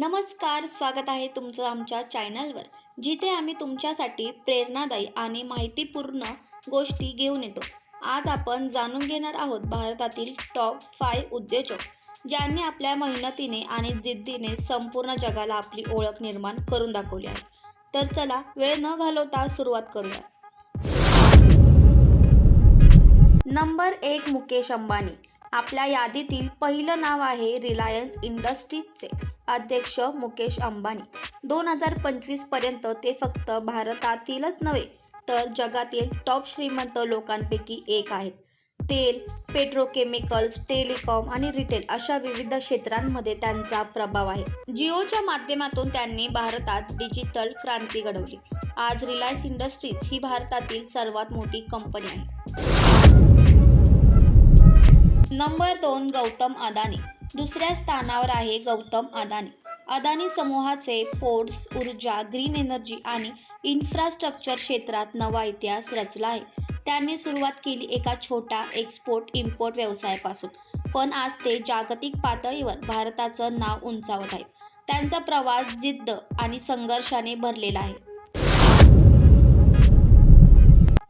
नमस्कार स्वागत आहे तुमचं आमच्या चॅनलवर जिथे आम्ही तुमच्यासाठी प्रेरणादायी आणि माहितीपूर्ण गोष्टी घेऊन येतो. आज आपण जाणून घेणार आहोत भारतातील टॉप फाय उद्योजक ज्यांनी आपल्या मेहनतीने आणि जिद्दीने संपूर्ण जगाला आपली ओळख निर्माण करून दाखवली आहे. तर चला वेळ न घालवता सुरुवात करूया. नंबर एक मुकेश अंबानी. आपल्या यादीतील पहिलं नाव आहे रिलायन्स इंडस्ट्रीजचे अध्यक्ष मुकेश अंबानी. दोन हजार पंचवीसपर्यंत ते फक्त भारतातीलच नव्हे तर जगातील टॉप श्रीमंत लोकांपैकी एक आहेत. तेल पेट्रोकेमिकल्स टेलिकॉम आणि रिटेल अशा विविध क्षेत्रांमध्ये त्यांचा प्रभाव आहे. जिओच्या माध्यमातून त्यांनी भारतात डिजिटल क्रांती घडवली. आज रिलायन्स इंडस्ट्रीज ही भारतातील सर्वात मोठी कंपनी आहे. नंबर दोन गौतम अदानी. दुसऱ्या स्थानावर आहे गौतम अदानी. अदानी समूहाचे पोर्ट्स ऊर्जा ग्रीन एनर्जी आणि इन्फ्रास्ट्रक्चर क्षेत्रात नवा इतिहास रचला आहे. त्यांनी सुरुवात केली एका छोट्या एक्सपोर्ट इम्पोर्ट व्यवसायापासून. पण आज ते जागतिक पातळीवर भारताचं नाव उंचावत आहेत. त्यांचा प्रवास जिद्द आणि संघर्षाने भरलेला आहे.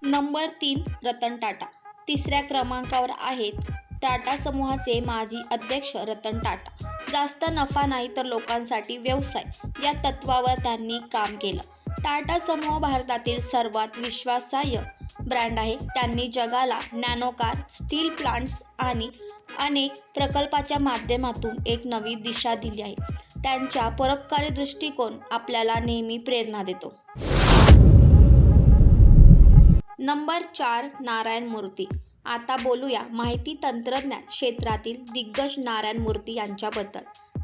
नंबर तीन रतन टाटा. तिसऱ्या क्रमांकावर आहेत टाटा समूहाचे माजी अध्यक्ष रतन टाटा. जास्त नफा नाही तर लोकांसाठी व्यवसाय. या तत्वावर त्यांनी काम केलं. टाटा समूह भारतातील सर्वात विश्वासार्ह ब्रँड आहे. त्यांनी जगाला नॅनोकार स्टील प्लांट्स आणि अनेक प्रकल्पाच्या माध्यमातून एक नवी दिशा दिली आहे. त्यांच्या परोपकारी दृष्टिकोन आपल्याला नेहमी प्रेरणा देतो. नंबर चार नारायण मूर्ती. आता बोलूया माहिती तंत्रज्ञान क्षेत्रातील दिग्गज नारायण मूर्ती यांच्याबद्दल.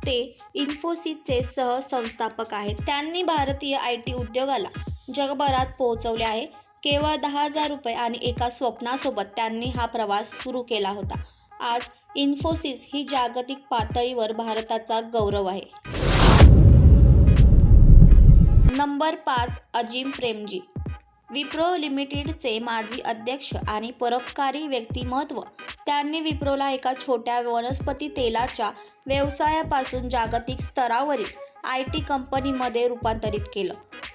ते इन्फोसिसचे सहसंस्थापक आहेत. त्यांनी भारतीय आय टी उद्योगाला जगभरात पोहोचवले आहे. केवळ दहा हजार रुपये आणि एका स्वप्नासोबत त्यांनी हा प्रवास सुरू केला होता. आज इन्फोसिस ही जागतिक पातळीवर भारताचा गौरव आहे. नंबर पाच अजिम प्रेमजी. विप्रो लिमिटेडचे माजी अध्यक्ष आणि परोपकारी व्यक्तिमत्व. त्यांनी विप्रोला एका छोट्या वनस्पती तेलाच्या व्यवसायापासून जागतिक स्तरावरील आय टी कंपनीमध्ये रूपांतरित केलं.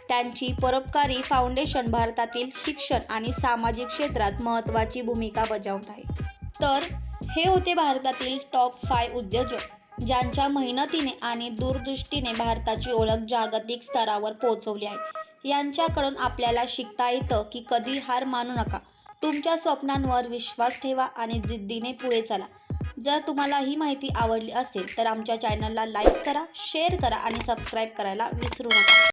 त्यांची परोपकारी फाउंडेशन भारतातील शिक्षण आणि सामाजिक क्षेत्रात महत्त्वाची भूमिका बजावत आहे. तर हे होते भारतातील टॉप फाय उद्योजक ज्यांच्या मेहनतीने आणि दूरदृष्टीने भारताची ओळख जागतिक स्तरावर पोहोचवली आहे. यांच्याकडून आपल्याला शिकता येतं की कधी हार मानू नका. तुमच्या स्वप्नांवर विश्वास ठेवा आणि जिद्दीने पुढे चला. जर तुम्हाला ही माहिती आवडली असेल तर आमच्या चॅनलला लाईक करा शेअर करा आणि सबस्क्राईब करायला विसरू नका.